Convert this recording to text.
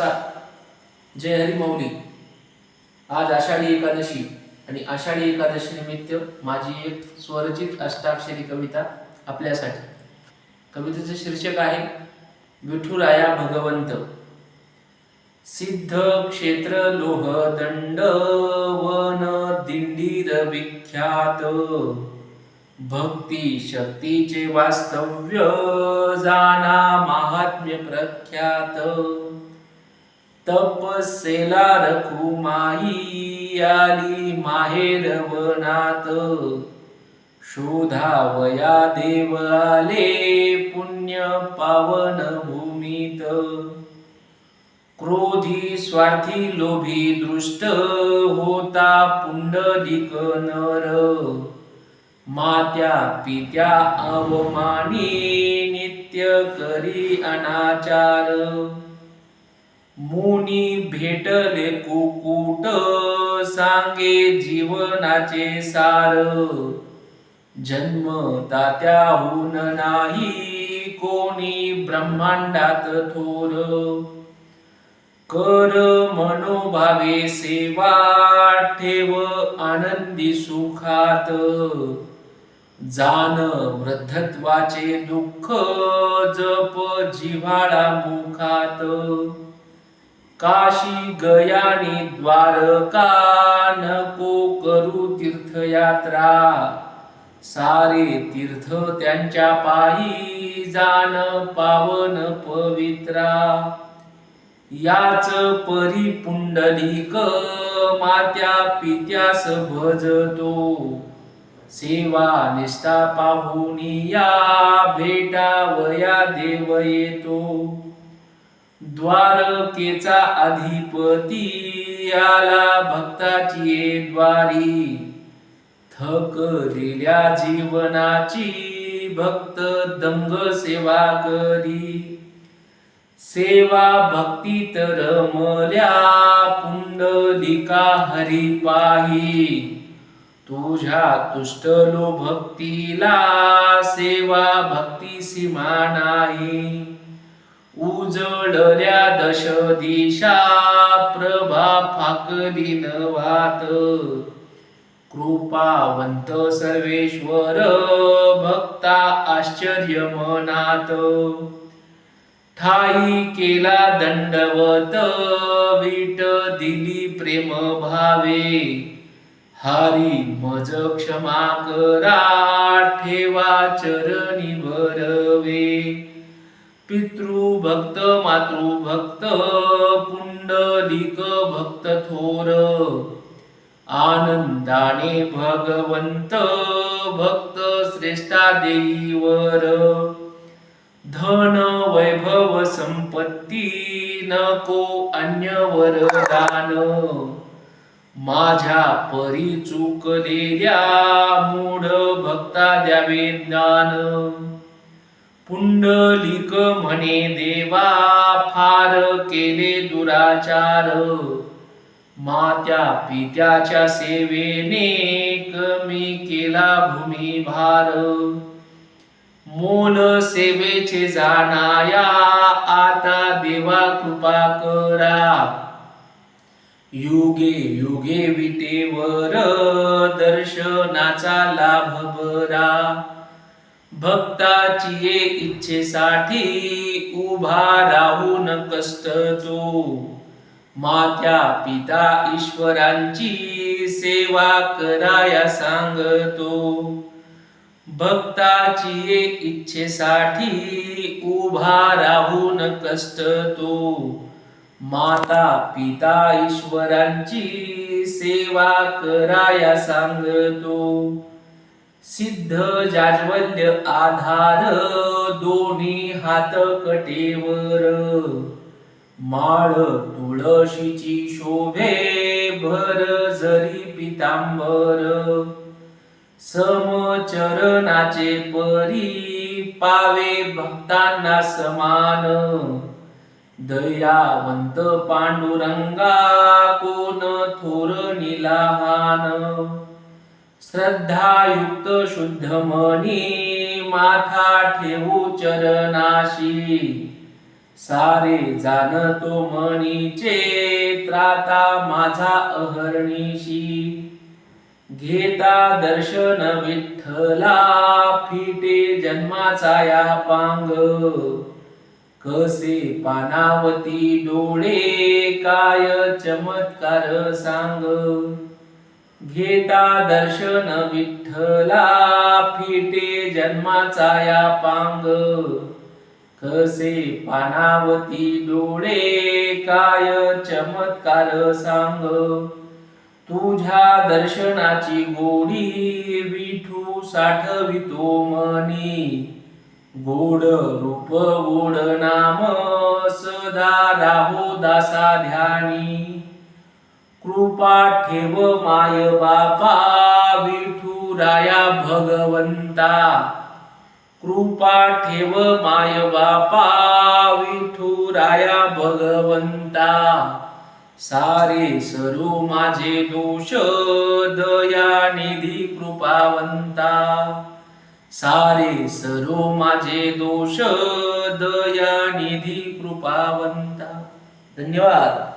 नमस्कार जय हरिमौली आज आषाढी एकादशी आणि आषाढी एकादशी निमित्त माझी एक स्वरचित अष्टाक्षरी कविता आपल्यासाठी. कवितेचे शीर्षक आहे विठुराया भगवंत. सिद्ध क्षेत्र लोह दंड वन दिंडीर विख्यात. भक्ती शक्तीचे वास्तव्य जाना महात्म्य प्रख्यात. तपसेला रखुमाई आली माहेरवनात शोधावया देव आले पुण्य पावन भूमीत. क्रोधी स्वार्थी लोभी दृष्ट होता पुंडलिक नर. मात्या पित्या अवमानी नित्य करी अनाचार. मुनी भेटले कुकुट सांगे जीवनाचे सार. जन्म तात्याहून नाही कोणी ब्रह्मांडात थोर. कर मनोभावे सेवा ठेव आनंदी सुखात. जाण वृद्धत्वाचे दुःख जप जिव्हाळा मुखात. काशी गयानी द्वारका नको करू तीर्थयात्रा. सारे तीर्थ त्यांच्या पायी जाण पावन पवित्रा. याच परी पुंडलिक मात्या पित्यास भजतो सेवा निष्ठा पाहुनी या भेटा वया देव येतो द्वारकेचा अधिपती आला भक्ताची द्वारी. थकलेल्या जीवनाची भक्त दंग सेवा करी. सेवा भक्ती तर मल्या पुंडलिका हरी पाही. तुझ्या तुष्टलो भक्तीला सेवा भक्ती सीमा नाही उजळल्या दश दिशा प्रभा फाकली नवात कृपावंत सर्वेश्वर भक्ता आश्चर्य मनात. ठाई केला दंडवत वीट दिली प्रेम भावे. हरी मज क्षमा करा ठेवा चरणी भरवे पितृभक्त मातृभक्त पुंडलिक भक्त थोर। आनंदाने भगवंत भक्त श्रेष्ठा देईवर। धन वैभव संपत्ती नको अन्य वरदान माझ्या परी चुकलेल्या मूढ भक्ता द्यावे ज्ञान पुंडलिक म्हणे देवा फार केले दुराचार. मात्या पित्याच्या सेवेने कमी केला भूमिभार. मोल सेवेचे जाणाया आता देवा कृपा करा. युगे युगे विटेवर दर्शनाचा लाभ बरा भक्ताची इच्छेसाठी उभा राहून कष्ट तो मात्या पिता ईश्वरांची सेवा कराया सांगतो. भक्ताची इच्छेसाठी उभा राहून कष्ट तो माता पिता ईश्वरांची सेवा कराया सांगतो. सिद्ध जाज्वल्य आधार दोन्ही हात कटेवर. माळ तुळशीची शोभे भर जरी पितांबर. समचरणाचे परी पावे भक्तांना समान. दयावंत पांडुरंगा कोण थोर निलाहान श्रद्धायुक्त शुद्ध मनी माथा ठेवू चरणाशी. सारे जाणतो मनीचे त्राता माझा अहर्निशी घेता दर्शन विठ्ठला फिटे जन्माचा या पांग. कसे पानावती डोळे काय चमत्कार सांग. घेता दर्शन विठ्ठला फिटे जन्माचा या पांग. कसे पानावती डोळे काय चमत्कार सांग. तुझ्या दर्शनाची गोडी विठू साठवितो मनी. गोड रूप गोड नाम सदा राहो दासा ध्यानी. कृपा ठेव माय बापा विठुराया भगवंता. कृपा ठेव माय बापा विठुराया भगवंता. सारे सरो माझे दोष दया निधी कृपावंता. सारे सरो माझे दोष दया निधी कृपावंता. धन्यवाद.